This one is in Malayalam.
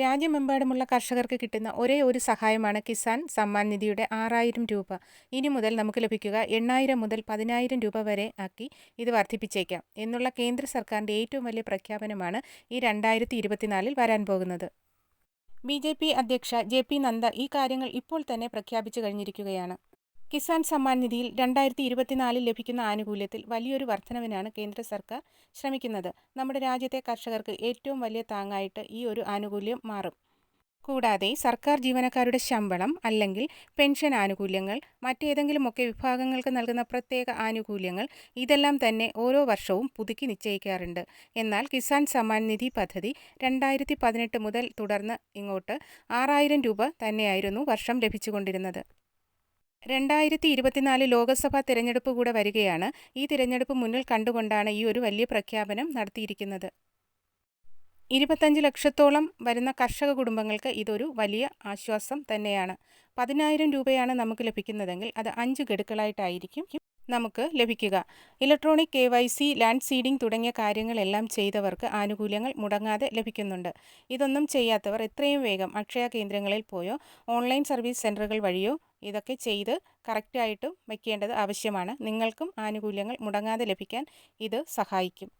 രാജ്യമെമ്പാടുമുള്ള കർഷകർക്ക് കിട്ടുന്ന ഒരേ ഒരു സഹായമാണ് കിസാൻ സമ്മാൻ നിധിയുടെ ആറായിരം രൂപ. ഇനി മുതൽ നമുക്ക് ലഭിക്കുക എണ്ണായിരം മുതൽ പതിനായിരം രൂപ വരെ ആക്കി ഇത് വർദ്ധിപ്പിച്ചേക്കാം. എന്നുള്ള കേന്ദ്ര സർക്കാരിന്റെ ഏറ്റവും വലിയ പ്രഖ്യാപനമാണ് ഈ രണ്ടായിരത്തി ഇരുപത്തിനാലിൽ വരാൻ പോകുന്നത്. ബി ജെ പി അധ്യക്ഷ ജെ പി നന്ദ ഈ കാര്യങ്ങൾ ഇപ്പോൾ തന്നെ പ്രഖ്യാപിച്ചു കഴിഞ്ഞിരിക്കുകയാണ്. കിസാൻ സമ്മാൻ നിധിയിൽ രണ്ടായിരത്തി ഇരുപത്തിനാലിൽ ലഭിക്കുന്ന ആനുകൂല്യത്തിൽ വലിയൊരു വർധനവിനാണ് കേന്ദ്ര സർക്കാർ ശ്രമിക്കുന്നത്. നമ്മുടെ രാജ്യത്തെ കർഷകർക്ക് ഏറ്റവും വലിയ താങ്ങായിട്ട് ഈ ഒരു ആനുകൂല്യം മാറും. കൂടാതെ സർക്കാർ ജീവനക്കാരുടെ ശമ്പളം അല്ലെങ്കിൽ പെൻഷൻ ആനുകൂല്യങ്ങൾ മറ്റേതെങ്കിലുമൊക്കെ വിഭാഗങ്ങൾക്ക് നൽകുന്ന പ്രത്യേക ആനുകൂല്യങ്ങൾ ഇതെല്ലാം തന്നെ ഓരോ വർഷവും പുതുക്കി നിശ്ചയിക്കാറുണ്ട്. എന്നാൽ കിസാൻ സമ്മാൻ നിധി പദ്ധതി രണ്ടായിരത്തി പതിനെട്ട് മുതൽ തുടർന്ന് ഇങ്ങോട്ട് ആറായിരം രൂപ തന്നെയായിരുന്നു വർഷം ലഭിച്ചുകൊണ്ടിരുന്നത്. രണ്ടായിരത്തി ഇരുപത്തിനാല് ലോക്സഭാ തിരഞ്ഞെടുപ്പ് കൂടെ വരികയാണ്. ഈ തിരഞ്ഞെടുപ്പ് മുന്നിൽ കണ്ടുകൊണ്ടാണ് ഈ ഒരു വലിയ പ്രഖ്യാപനം നടത്തിയിരിക്കുന്നത്. ഇരുപത്തഞ്ച് ലക്ഷത്തോളം വരുന്ന കർഷക കുടുംബങ്ങൾക്ക് ഇതൊരു വലിയ ആശ്വാസം തന്നെയാണ്. പതിനായിരം രൂപയാണ് നമുക്ക് ലഭിക്കുന്നതെങ്കിൽ അത് അഞ്ച് ഗഡുക്കളായിട്ടായിരിക്കും നമുക്ക് ലഭിക്കുക. Electronic K Y C land seeding തുടങ്ങിയ കാര്യങ്ങളെല്ലാം ചെയ്തവർക്ക് ആനുകൂല്യങ്ങൾ മുടങ്ങാതെ ലഭിക്കുന്നുണ്ട്. ഇതൊന്നും ചെയ്യാത്തവർ എത്രയും വേഗം അക്ഷയ കേന്ദ്രങ്ങളിൽ പോയോ ഓൺലൈൻ സർവീസ് സെന്ററുകൾ വഴിയോ ഇതൊക്കെ ചെയ്ത് കറക്റ്റായിട്ടും വയ്ക്കേണ്ടത് ആവശ്യമാണ്. നിങ്ങൾക്കും ആനുകൂല്യങ്ങൾ മുടങ്ങാതെ ലഭിക്കാൻ ഇത് സഹായിക്കും.